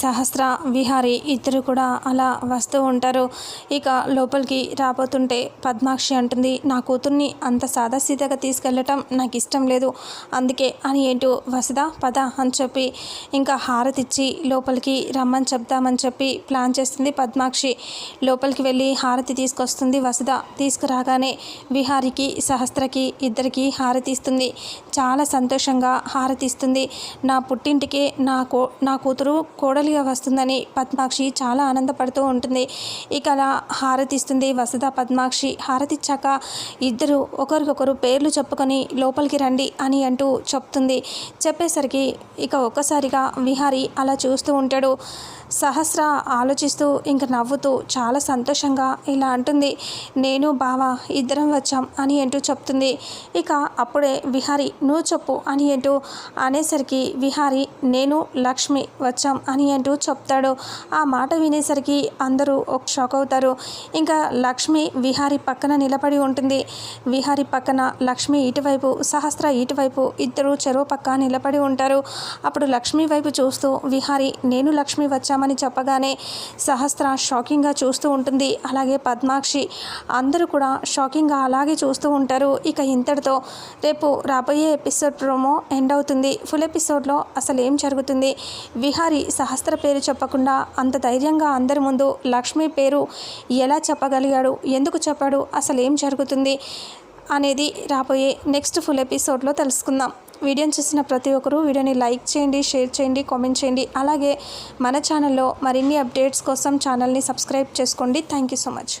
సహస్ర విహారి ఇద్దరు కూడా అలా వస్తూ ఉంటారు. ఇక లోపలికి రాబోతుంటే పద్మాక్షి అంటుంది నా కూతుర్ని అంత సాదాసీదాగా తీసుకెళ్ళటం నాకు ఇష్టం లేదు. అందుకే అని ఏంటో వసదా పద అని చెప్పి ఇంకా హారతిచ్చి లోపలికి రమ్మని చెప్దామని చెప్పి ప్లాన్ చేస్తుంది పద్మాక్షి. లోపలికి వెళ్ళి హారతి తీసుకొస్తుంది వసుద తీసుకురాగానే విహారికి సహస్రకి ఇద్దరికి హారతి ఇస్తుంది. చాలా సంతోషంగా హారతి ఇస్తుంది. నా పుట్టింటికే నా కో నా కూతురు కోడలి కోడలిగా వస్తుందని పద్మాక్షి చాలా ఆనందపడుతూ ఉంటుంది. ఇక అలా హారతిస్తుంది వసుధ పద్మాక్షి. హారతిచ్చాక ఇద్దరు ఒకరికొకరు పేర్లు చెప్పుకొని లోపలికి రండి అని అంటూ చెప్తుంది. చెప్పేసరికి ఇక ఒక్కసారిగా విహారి అలా చూస్తూ ఉంటాడు. సహస్ర ఆలోచిస్తూ ఇంక నవ్వుతూ చాలా సంతోషంగా ఇలా అంటుంది. నేను బావ ఇద్దరం వచ్చాం అని అంటూ చెప్తుంది. ఇక అప్పుడే విహారి నువ్వు చెప్పు అని అంటూ అనేసరికి విహారి నేను లక్ష్మి వచ్చాం అని అంటూ చెప్తాడు. ఆ మాట వినేసరికి అందరూ ఒక షాక్ అవుతారు. ఇంకా లక్ష్మి విహారి పక్కన నిలబడి ఉంటుంది. విహారి పక్కన లక్ష్మి ఇటువైపు సహస్ర ఇటువైపు ఇద్దరు చెరువు పక్క నిలబడి ఉంటారు. అప్పుడు లక్ష్మి వైపు చూస్తూ విహారి నేను లక్ష్మి వచ్చాం చేశామని చెప్పగానే సహస్ర షాకింగ్గా చూస్తూ ఉంటుంది. అలాగే పద్మాక్షి అందరూ కూడా షాకింగ్గా అలాగే చూస్తూ ఉంటారు. ఇక ఇంతటితో రేపు రాబోయే ఎపిసోడ్ ప్రోమో ఎండ్ అవుతుంది. ఫుల్ ఎపిసోడ్లో అసలు ఏం జరుగుతుంది? విహారి సహస్ర పేరు చెప్పకుండా అంత ధైర్యంగా అందరి ముందు లక్ష్మి పేరు ఎలా చెప్పగలిగాడు? ఎందుకు చెప్పాడు? అసలు ఏం జరుగుతుంది? అనేది రాబోయే నెక్స్ట్ ఫుల్ ఎపిసోడ్లో తెలుసుకుందాం. వీడియోని చూసిన ప్రతి ఒక్కరూ వీడియోని లైక్ చేయండి షేర్ చేయండి కామెంట్ చేయండి. అలాగే మన ఛానల్లో మరిన్ని అప్డేట్స్ కోసం ఛానల్ని సబ్స్క్రైబ్ చేసుకోండి. Thank you so much.